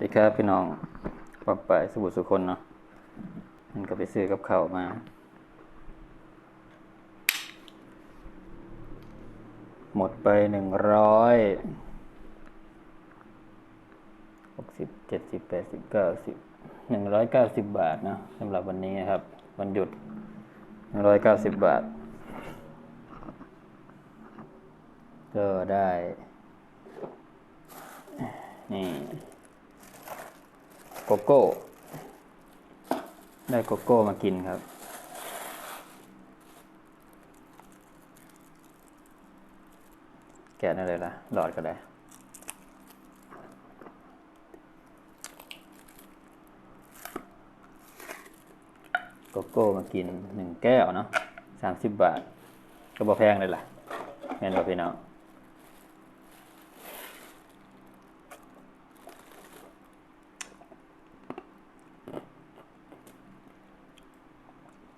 ดีครับพี่น้องปับไปสบุทรสุคนเนาะมันก็ไปซื้อกับข้าวมา หมดไปหนึ่งร้อยหกสิบเจ็ดสิบแปดสิบเก้าสิบหนึ่งร้อยเก้าสิบบาทนะสำหรับวันนี้นครับ วันหยุดหนึ่งร้อยเก้าสิบบาท ก็ได้ นี่ โกโก้ ได้โกโก้มากินครับ แกะนั่นเลยละหลอดก็ได้โกโก้มากินหนึ่งแก้วเนาะสามสิบบาท ก็บ่แพงเลยล่ะแม่นบ่พี่น้อง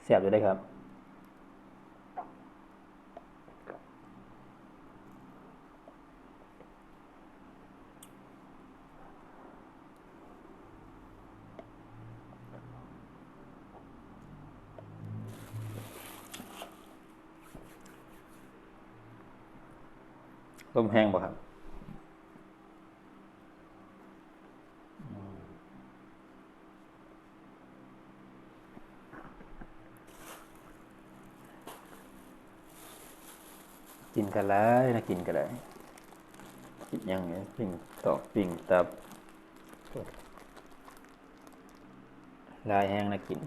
เสียบอยู่ได้ครับ ลมแห้งป่ะครับ กินกันแล้วนะกินกันเลยกินยังไงปิ่งตอกปิ่งตับลายแห้งนะกิน